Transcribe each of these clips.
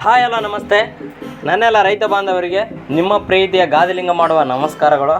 Hi ಅಲ್ಲ ನಮಸ್ತೆ ನನ್ನೆಲ್ಲ ರೈತ ಬಾಂಧವರಿಗೆ ನಿಮ್ಮ ಪ್ರೀತಿಯ ಗಾದಿಲಿಂಗ ಮಾಡುವ ನಮಸ್ಕಾರಗಳು.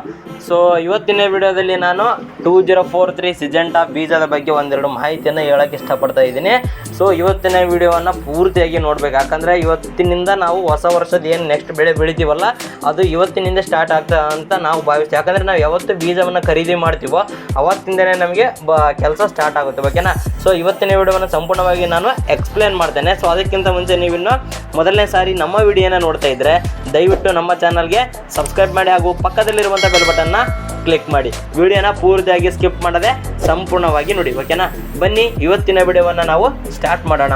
ಸೊ ಇವತ್ತಿನ ವಿಡಿಯೋದಲ್ಲಿ ನಾನು two zero four three Syngenta ಬೀಜದ ಬಗ್ಗೆ ಒಂದೆರಡು ಮಾಹಿತಿಯನ್ನು ಹೇಳಕ್ಕೆ ಇಷ್ಟಪಡ್ತಾ ಇದ್ದೀನಿ. ಸೊ ಇವತ್ತಿನ ವಿಡಿಯೋವನ್ನು ಪೂರ್ತಿಯಾಗಿ ನೋಡ್ಬೇಕು. ಯಾಕಂದರೆ ಇವತ್ತಿನಿಂದ ನಾವು ಹೊಸ ವರ್ಷದ ಏನು ನೆಕ್ಸ್ಟ್ ಬೆಳೆ ಬೆಳಿತೀವಲ್ಲ, ಅದು ಇವತ್ತಿನಿಂದ ಸ್ಟಾರ್ಟ್ ಆಗ್ತದೆ ಅಂತ ನಾವು ಭಾವಿಸ್ತೀವಿ. ಯಾಕಂದರೆ ನಾವು ಯಾವತ್ತು ಬೀಜವನ್ನು ಖರೀದಿ ಮಾಡ್ತೀವೋ, ಅವತ್ತಿಂದನೇ ನಮಗೆ ಬ, ಕೆಲಸ ಸ್ಟಾರ್ಟ್ ಆಗುತ್ತೆ. ಓಕೆನಾ ಸೊ ಇವತ್ತಿನ ವಿಡಿಯೋವನ್ನು ಸಂಪೂರ್ಣವಾಗಿ ನಾನು ಎಕ್ಸ್ಪ್ಲೇನ್ ಮಾಡ್ತೇನೆ. ಸೊ ಅದಕ್ಕಿಂತ ಮುಂಚೆ ನೀವಿನ್ನು ಮೊದಲನೇ ಸಾರಿ ನಮ್ಮ ವಿಡಿಯೋನ ನೋಡ್ತಾ ಇದ್ರೆ, ದಯವಿಟ್ಟು ನಮ್ಮ ಚಾನಲ್ಗೆ ಸಬ್ಸ್ಕ್ರೈಬ್ ಮಾಡಿ ಹಾಗೂ ಪಕ್ಕದಲ್ಲಿರುವಂಥ ಬೆಲ್ ಬಟನ್ನ ಕ್ಲಿಕ್ ಮಾಡಿ. ವಿಡಿಯೋನ ಪೂರ್ತಿಯಾಗಿ ಸ್ಕಿಪ್ ಮಾಡದೆ ಸಂಪೂರ್ಣವಾಗಿ ನೋಡಿ ಓಕೆನಾ ಬನ್ನಿ, ಇವತ್ತಿನ ವಿಡಿಯೋವನ್ನು ನಾವು ಸ್ಟಾರ್ಟ್ ಮಾಡೋಣ.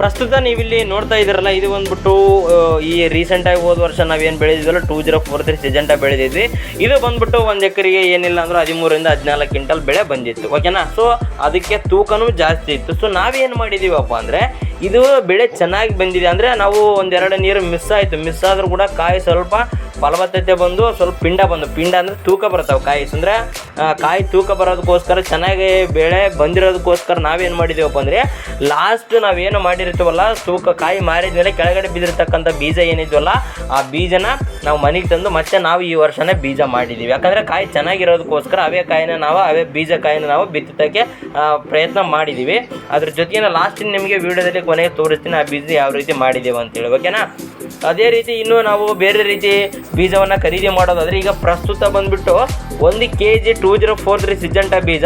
ಪ್ರಸ್ತುತ ನೀವಿಲ್ಲಿ ನೋಡ್ತಾ ಇದ್ದೀರಲ್ಲ, ಇದು ಬಂದ್ಬಿಟ್ಟು ಈ ರೀಸೆಂಟಾಗಿ ಹೋದ ವರ್ಷ ನಾವೇನು ಬೆಳೆದಿದ್ವಲ್ಲ two zero four three Syngenta ಬೆಳೆದಿದ್ವಿ. ಇದು ಬಂದ್ಬಿಟ್ಟು ಒಂದು ಎಕರೆಗೆ ಏನಿಲ್ಲ ಅಂದ್ರೆ ಹದಿಮೂರರಿಂದ ಹದಿನಾಲ್ಕು ಕ್ವಿಂಟಲ್ ಬೆಳೆ ಬಂದಿತ್ತು ಓಕೆನಾ ಸೊ ಅದಕ್ಕೆ ತೂಕನೂ ಜಾಸ್ತಿ ಇತ್ತು. ಸೊ ನಾವೇನು ಮಾಡಿದ್ದೀವಪ್ಪ ಅಂದರೆ ಇದು ಬೆಳೆ ಚೆನ್ನಾಗಿ ಬಂದಿದೆ. ಅಂದರೆ ನಾವು ಒಂದೆರಡು ನೀರು ಮಿಸ್ ಆಯಿತು. ಮಿಸ್ ಆದರೂ ಕೂಡ ಕಾಯಿ ಸ್ವಲ್ಪ ಫಲವತ್ತತೆ ಬಂದು ಸ್ವಲ್ಪ ಪಿಂಡ ಬಂದು, ಪಿಂಡ ಅಂದರೆ ತೂಕ ಬರ್ತಾವೆ ಕಾಯಿ. ಅಂದರೆ ಕಾಯಿ ತೂಕ ಬರೋದಕ್ಕೋಸ್ಕರ ಚೆನ್ನಾಗಿ ಬೆಳೆ ಬಂದಿರೋದಕ್ಕೋಸ್ಕರ ನಾವೇನು ಮಾಡಿದ್ದೀವಪ್ಪ ಅಂದರೆ ಲಾಸ್ಟ್ ನಾವೇನು ಮಾಡಿರ್ತೀವಲ್ಲ, ತೂಕ ಕಾಯಿ ಮಾರಿದ ಮೇಲೆ ಕೆಳಗಡೆ ಬಿದ್ದಿರ್ತಕ್ಕಂಥ ಬೀಜ ಏನಿದ್ವಲ್ಲ, ಆ ಬೀಜನ ನಾವು ಮನೆಗೆ ತಂದು ಮತ್ತೆ ನಾವು ಈ ವರ್ಷನೇ ಬೀಜ ಮಾಡಿದ್ದೀವಿ ಯಾಕಂದರೆ ಕಾಯಿ ಚೆನ್ನಾಗಿರೋದಕ್ಕೋಸ್ಕರ ಅವೇ ಕಾಯಿನ ನಾವು, ಅವೇ ಬೀಜ ಕಾಯಿನ ನಾವು ಬಿತ್ತೋಕ್ಕೆ ಪ್ರಯತ್ನ ಮಾಡಿದ್ದೀವಿ ಅದ್ರ ಜೊತೆಗೆ ಲಾಸ್ಟಿನ ನಿಮಗೆ ವಿಡಿಯೋದಲ್ಲಿ ಕೊನೆಗೆ ತೋರಿಸ್ತೀನಿ ಆ ಬೀಜ ಯಾವ ರೀತಿ ಮಾಡಿದ್ದೀವಿ ಅಂತೇಳಿ ಓಕೆನಾ ಅದೇ ರೀತಿ ಇನ್ನು ನಾವು ಬೇರೆ ರೀತಿ ಬೀಜವನ್ನು ಖರೀದಿ ಮಾಡೋದಾದ್ರೆ ಈಗ ಪ್ರಸ್ತುತ ಬಂದ್ಬಿಟ್ಟು ಒಂದು K G two zero four three Syngenta ಬೀಜ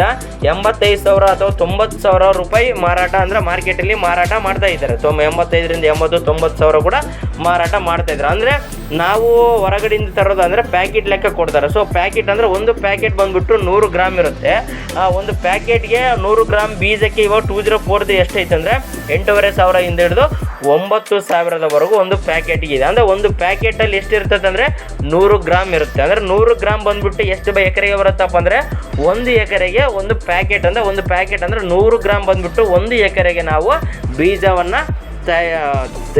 ಎಂಬತ್ತೈದು ಸಾವಿರ ಅಥವಾ ತೊಂಬತ್ತು ಸಾವಿರ ರೂಪಾಯಿ ಮಾರಾಟ ಅಂದರೆ ಮಾರ್ಕೆಟಲ್ಲಿ ಮಾರಾಟ ಮಾಡ್ತಾ ಇದ್ದಾರೆ. ತೊಂಬ ಎಂಬತ್ತೈದರಿಂದ ಎಂಬತ್ತು, ತೊಂಬತ್ತು ಸಾವಿರ ಕೂಡ ಮಾರಾಟ ಮಾಡ್ತಾ ಇದ್ದಾರೆ ಅಂದರೆ ನಾವು ಹೊರಗಡೆಯಿಂದ ತರೋದು ಅಂದ್ರೆ ಪ್ಯಾಕೆಟ್ ಲೆಕ್ಕ ಕೊಡ್ತಾರೆ. ಸೊ ಪ್ಯಾಕೆಟ್ ಅಂದರೆ ಒಂದು ಪ್ಯಾಕೆಟ್ ಬಂದ್ಬಿಟ್ಟು ನೂರು ಗ್ರಾಮ್ ಇರುತ್ತೆ. ಆ, ಒಂದು ಪ್ಯಾಕೆಟ್ಗೆ ನೂರು ಗ್ರಾಮ್ ಬೀಜಕ್ಕೆ ಇವಾಗ ಟೂ ಜೀರೋ ಫೋರ್ ಎಷ್ಟೈತೆ ಅಂದರೆ ಎಂಟೂವರೆ ಸಾವಿರದಿಂದ ಹಿಡಿದು ಒಂಬತ್ತು ಸಾವಿರದವರೆಗೂ ಒಂದು ಪ್ಯಾಕೆಟ್ಗೆ ಇದೆ ಅಂದರೆ ಒಂದು ಪ್ಯಾಕೆಟಲ್ಲಿ ಎಷ್ಟು ಇರ್ತದೆ ಅಂದರೆ ನೂರು ಗ್ರಾಮ್ ಇರುತ್ತೆ. ಅಂದರೆ ನೂರು ಗ್ರಾಮ್ ಬಂದ್ಬಿಟ್ಟು ಎಷ್ಟು ಬೈ ಎಕರೆಗೆ ಬರುತ್ತಪ್ಪ ಅಂದರೆ ಒಂದು ಎಕರೆಗೆ ಒಂದು ಪ್ಯಾಕೆಟ್ ಅಂದರೆ ಒಂದು ಪ್ಯಾಕೆಟ್ ಅಂದರೆ ನೂರು ಗ್ರಾಮ್ ಬಂದ್ಬಿಟ್ಟು ಒಂದು ಎಕರೆಗೆ ನಾವು ಬೀಜವನ್ನು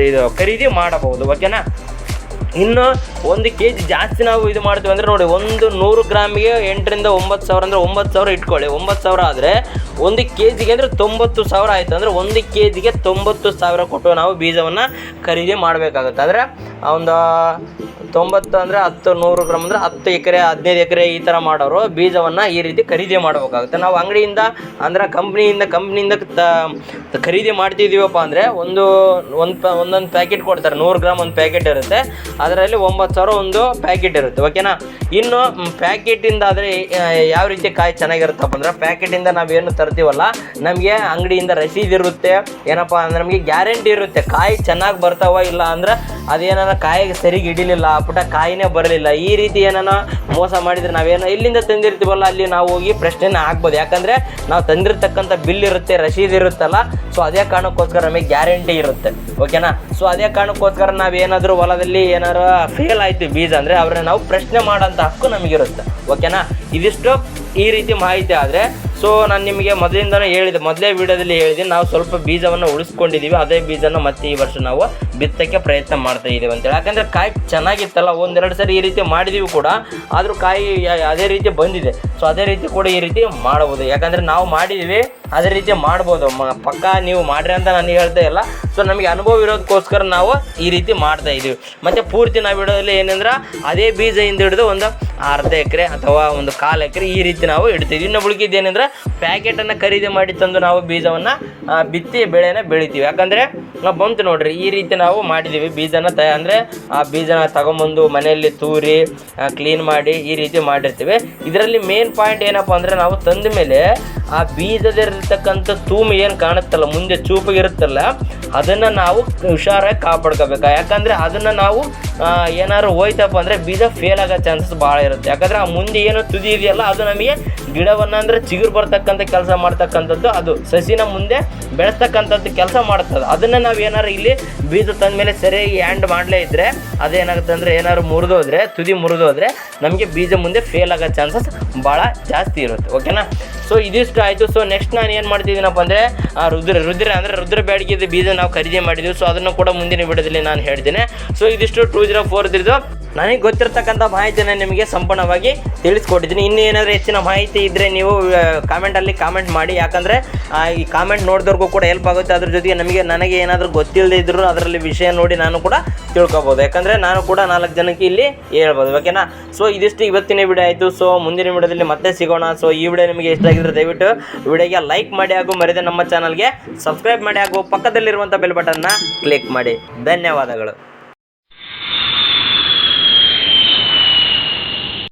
ಇದು ಖರೀದಿ ಮಾಡಬಹುದು ಓಕೆನಾ ಇನ್ನು ಒಂದು ಕೆ ಜಿ ಜಾಸ್ತಿ ನಾವು ಇದು ಮಾಡ್ತೀವಿ ಅಂದರೆ ನೋಡಿ, ಒಂದು ನೂರು ಗ್ರಾಮಿಗೆ ಎಂಟರಿಂದ ಒಂಬತ್ತು ಸಾವಿರ ಅಂದರೆ ಒಂಬತ್ತು ಸಾವಿರ ಇಟ್ಕೊಳ್ಳಿ. ಒಂಬತ್ತು ಸಾವಿರ ಆದರೆ ಒಂದು ಕೆ ಜಿಗೆ ಅಂದರೆ ತೊಂಬತ್ತು ಸಾವಿರ ಆಯಿತು ಅಂದರೆ ಒಂದು ಕೆ ಜಿಗೆ ತೊಂಬತ್ತು ಸಾವಿರ ಕೊಟ್ಟು ನಾವು ಬೀಜವನ್ನು ಖರೀದಿ ಮಾಡಬೇಕಾಗುತ್ತೆ. ಅಂದರೆ ಒಂದು ತೊಂಬತ್ತು ಅಂದರೆ ಹತ್ತು, ನೂರು ಗ್ರಾಮ್ ಅಂದರೆ ಹತ್ತು ಎಕರೆ, ಹದಿನೈದು ಎಕರೆ ಈ ಥರ ಮಾಡೋರು. ಬೀಜವನ್ನು ಈ ರೀತಿ ಖರೀದಿ ಮಾಡಬೇಕಾಗುತ್ತೆ. ನಾವು ಅಂಗಡಿಯಿಂದ ಅಂದ್ರೆ ಕಂಪ್ನಿಯಿಂದ ಕಂಪ್ನಿಯಿಂದ ತ ಖರೀದಿ ಮಾಡ್ತಿದ್ದೀವಪ್ಪ ಅಂದರೆ ಒಂದು ಒಂದು ಪ ಒಂದೊಂದು ಪ್ಯಾಕೆಟ್ ಕೊಡ್ತಾರೆ. ನೂರು ಗ್ರಾಮ್ ಒಂದು ಪ್ಯಾಕೆಟ್ ಇರುತ್ತೆ. ಅದರಲ್ಲಿ ಒಂಬತ್ತು ಸಾವಿರ ಒಂದು ಪ್ಯಾಕೆಟ್ ಇರುತ್ತೆ. ಓಕೆನಾ ಇನ್ನು ಪ್ಯಾಕೆಟಿಂದ ಆದರೆ ಯಾವ ರೀತಿ ಕಾಯಿ ಚೆನ್ನಾಗಿರುತ್ತಪ್ಪ ಅಂದರೆ ಪ್ಯಾಕೆಟಿಂದ ನಾವೇನು ತರ್ತೀವಲ್ಲ, ನಮಗೆ ಅಂಗಡಿಯಿಂದ ರಸೀದಿ ಇರುತ್ತೆ. ಏನಪ್ಪ ಅಂದ್ರೆ ನಮಗೆ ಗ್ಯಾರಂಟಿ ಇರುತ್ತೆ. ಕಾಯಿ ಚೆನ್ನಾಗಿ ಬರ್ತಾವ ಇಲ್ಲ ಅಂದ್ರೆ ಅದೇನಾರ ಕಾಯಿಗೆ ಸರಿಗೆ ಹಿಡಿಲಿಲ್ಲ, ಪುಟ ಕಾಯಿನೇ ಬರಲಿಲ್ಲ. ಈ ರೀತಿ ಏನಾನ ಮೋಸ ಮಾಡಿದರೆ ನಾವೇನೋ ಇಲ್ಲಿಂದ ತಂದಿರ್ತೀವಲ್ಲ, ಅಲ್ಲಿ ನಾವು ಹೋಗಿ ಪ್ರಶ್ನೆನ ಹಾಕ್ಬೋದು. ಯಾಕಂದರೆ ನಾವು ತಂದಿರ್ತಕ್ಕಂಥ ಬಿಲ್ ಇರುತ್ತೆ ರಸೀದ್ ಇರುತ್ತಲ್ಲ, ಸೊ ಅದೇ ಕಾರಣಕ್ಕೋಸ್ಕರ ನಮಗೆ ಗ್ಯಾರಂಟಿ ಇರುತ್ತೆ. ಓಕೆನಾ? ಸೊ ಅದೇ ಕಾರಣಕ್ಕೋಸ್ಕರ ನಾವೇನಾದರೂ ಹೊಲದಲ್ಲಿ ಏನಾದರೂ ಫೇಲ್ ಆಯಿತು ಬೀಜ ಅಂದರೆ ಅವ್ರನ್ನ ನಾವು ಪ್ರಶ್ನೆ ಮಾಡೋಂಥ ಹಕ್ಕು ನಮಗಿರುತ್ತೆ. ಓಕೆನಾ? ಇದಿಷ್ಟು ಈ ರೀತಿ ಮಾಹಿತಿ ಆದರೆ ಸೊ ನಾನು ನಿಮಗೆ ಮೊದಲಿಂದನೇ ಹೇಳಿದೆ. ಮೊದಲೇ ವಿಡಿಯೋದಲ್ಲಿ ಹೇಳಿದೆ. ನಾವು ಸ್ವಲ್ಪ ಬೀಜವನ್ನು ಉಳಿಸ್ಕೊಂಡಿದ್ದೀವಿ ಅದೇ ಬೀಜನ ಮತ್ತೆ ಈ ವರ್ಷ ನಾವು ಬಿತ್ತಕ್ಕೆ ಪ್ರಯತ್ನ ಮಾಡ್ತಾ ಇದ್ದೀವಿ ಅಂತೇಳಿ. ಯಾಕಂದರೆ ಕಾಯಿ ಚೆನ್ನಾಗಿತ್ತಲ್ಲ, ಒಂದೆರಡು ಸರಿ ಈ ರೀತಿ ಮಾಡಿದ್ದೀವಿ ಕೂಡ. ಆದರೂ ಕಾಯಿ ಅದೇ ರೀತಿ ಬಂದಿದೆ. ಸೊ ಅದೇ ರೀತಿ ಕೂಡ ಈ ರೀತಿ ಮಾಡ್ಬೋದು ಯಾಕಂದರೆ ನಾವು ಮಾಡಿದ್ದೀವಿ ಅದೇ ರೀತಿ ಮಾಡ್ಬೋದು. ಪಕ್ಕ ನೀವು ಮಾಡ್ರಿ ಅಂತ ನಾನು ಹೇಳ್ತಾ ಇಲ್ಲ. ಸೊ ನಮಗೆ ಅನುಭವ ಇರೋದಕ್ಕೋಸ್ಕರ ನಾವು ಈ ರೀತಿ ಮಾಡ್ತಾ ಇದ್ದೀವಿ ಮತ್ತು ಪೂರ್ತಿ ನಾವು ಇಡೋದಲ್ಲಿ ಏನಂದ್ರೆ, ಅದೇ ಬೀಜದಿಂದ ಹಿಡಿದು ಒಂದು ಅರ್ಧ ಎಕರೆ ಅಥವಾ ಒಂದು ಕಾಲು ಎಕರೆ ಈ ರೀತಿ ನಾವು ಇಡ್ತೀವಿ. ಇನ್ನು ಏನಂದ್ರೆ ಪ್ಯಾಕೆಟನ್ನು ಖರೀದಿ ಮಾಡಿ ತಂದು ನಾವು ಬೀಜವನ್ನು ಬಿತ್ತಿ ಬೆಳೆನ ಬೆಳಿತೀವಿ. ಯಾಕಂದರೆ ನಾವು ಬಂತು ನೋಡ್ರಿ, ಈ ರೀತಿ ನಾವು ಮಾಡಿದ್ದೀವಿ ಬೀಜನ ತಯ ಅಂದರೆ, ಆ, ಬೀಜನ ತಗೊಂಬಂದು ಮನೆಯಲ್ಲಿ ತೂರಿ ಕ್ಲೀನ್ ಮಾಡಿ ಈ ರೀತಿ ಮಾಡಿರ್ತೀವಿ. ಇದರಲ್ಲಿ ಮೇನ್ ಪಾಯಿಂಟ್ ಏನಪ್ಪ ಅಂದರೆ ನಾವು ತಂದ ಮೇಲೆ ಆ ಬೀಜದಲ್ಲಿರ್ತಕ್ಕಂಥ ತೂಮು ಏನು ಕಾಣುತ್ತಲ್ಲ, ಮುಂದೆ ಚೂಪಿಗಿರುತ್ತಲ್ಲ ಅದನ್ನು ನಾವು ಹುಷಾರಾಗಿ ಕಾಪಾಡ್ಕೋಬೇಕು. ಯಾಕಂದರೆ ಅದನ್ನು ನಾವು ಏನಾದ್ರು ಹೋಯ್ತಪ್ಪ ಅಂದರೆ ಬೀಜ ಫೇಲ್ ಆಗೋ ಚಾನ್ಸಸ್ ಭಾಳ ಇರುತ್ತೆ. ಯಾಕಂದರೆ ಆ ಮುಂದೆ ಏನು ತುದಿ ಇದೆಯಲ್ಲ, ಅದು ನಮಗೆ ಗಿಡವನ್ನು ಅಂದರೆ ಚಿಗುರು ಬರ್ತಕ್ಕಂಥ ಕೆಲಸ ಮಾಡ್ತಕ್ಕಂಥದ್ದು ಅದು. ಸಸಿನ ಮುಂದೆ ಬೆಳೆಸ್ತಕ್ಕಂಥದ್ದು ಕೆಲಸ ಮಾಡ್ತದೆ. ಅದನ್ನು ನಾವು ಏನಾರು ಇಲ್ಲಿ ಬೀಜ ತಂದ ಮೇಲೆ ಸರಿಯಾಗಿ ಹ್ಯಾಂಡ್ ಮಾಡಲೇ ಇದ್ದರೆ ಅದೇನಾಗುತ್ತೆ ಅಂದರೆ ಏನಾದ್ರು ಮುರಿದೋದ್ರೆ, ತುದಿ ಮುರಿದೋದ್ರೆ ನಮಗೆ ಬೀಜ ಮುಂದೆ ಫೇಲ್ ಆಗೋ ಚಾನ್ಸಸ್ ಭಾಳ ಜಾಸ್ತಿ ಇರುತ್ತೆ. ಓಕೆನಾ ಸೊ ಇದಿಷ್ಟು ಆಯಿತು. ಸೊ ನೆಕ್ಸ್ಟ್ ನಾನು ಏನು ಮಾಡ್ತಿದ್ದೀನಪ್ಪ ಅಂದರೆ ರುದ್ರ ರುದ್ರ ಅಂದರೆ ರುದ್ರ ಬ್ಯಾಡಿಗೆ ಬೀಜ ನಾವು ಖರೀದಿ ಮಾಡಿದ್ದೀವಿ ಸೊ ಅದನ್ನು ಕೂಡ ಮುಂದಿನ ವಿಡಿಯೋದಲ್ಲಿ ನಾನು ಹೇಳ್ತೀನಿ. ಸೊ ಇದಿಷ್ಟು ಟೂ ಜೀರೋ ಫೋರ್ ಇದ್ದು ನನಗೆ ಗೊತ್ತಿರತಕ್ಕಂಥ ಮಾಹಿತಿನ ನಿಮಗೆ ಸಂಪೂರ್ಣವಾಗಿ ತಿಳಿಸ್ಕೊಟ್ಟಿದ್ದೀನಿ. ಇನ್ನೂ ಏನಾದರೂ ಹೆಚ್ಚಿನ ಮಾಹಿತಿ ಇದ್ದರೆ ನೀವು ಕಾಮೆಂಟಲ್ಲಿ ಕಾಮೆಂಟ್ ಮಾಡಿ. ಯಾಕಂದರೆ ಈ ಕಾಮೆಂಟ್ ನೋಡಿದವ್ರಿಗೂ ಕೂಡ ಹೆಲ್ಪ್ ಆಗುತ್ತೆ. ಅದ್ರ ಜೊತೆಗೆ ನಮಗೆ, ನನಗೆ ಏನಾದರೂ ಗೊತ್ತಿಲ್ಲದೆ ಇದ್ದರೂ ಅದರಲ್ಲಿ ವಿಷಯ ನೋಡಿ ನಾನು ಕೂಡ ತಿಳ್ಕೊಬೋದು. ಯಾಕಂದರೆ ನಾನು ಕೂಡ ನಾಲ್ಕು ಜನಕ್ಕೆ ಇಲ್ಲಿ ಹೇಳ್ಬೋದು. ಓಕೆನಾ ಸೊ ಇದಿಷ್ಟು ಇವತ್ತಿನ ವಿಡಿಯೋ ಆಯಿತು. ಸೊ ಮುಂದಿನ ವಿಡಿಯೋದಲ್ಲಿ ಮತ್ತೆ ಸಿಗೋಣ. ಸೊ ಈ ವಿಡಿಯೋ ನಿಮಗೆ ಇಷ್ಟ ಆಗಿದ್ರೆ ದಯವಿಟ್ಟು ವಿಡಿಯೋಗೆ ಲೈಕ್ ಮಾಡಿ ಹಾಗೂ ಮರೆಯದೆ ನಮ್ಮ ಚಾನಲ್ಗೆ ಸಬ್ಸ್ಕ್ರೈಬ್ ಮಾಡಿ ಹಾಗೂ ಪಕ್ಕದಲ್ಲಿರುವಂಥ ಬೆಲ್ ಬಟನ್ನ ಕ್ಲಿಕ್ ಮಾಡಿ. ಧನ್ಯವಾದಗಳು.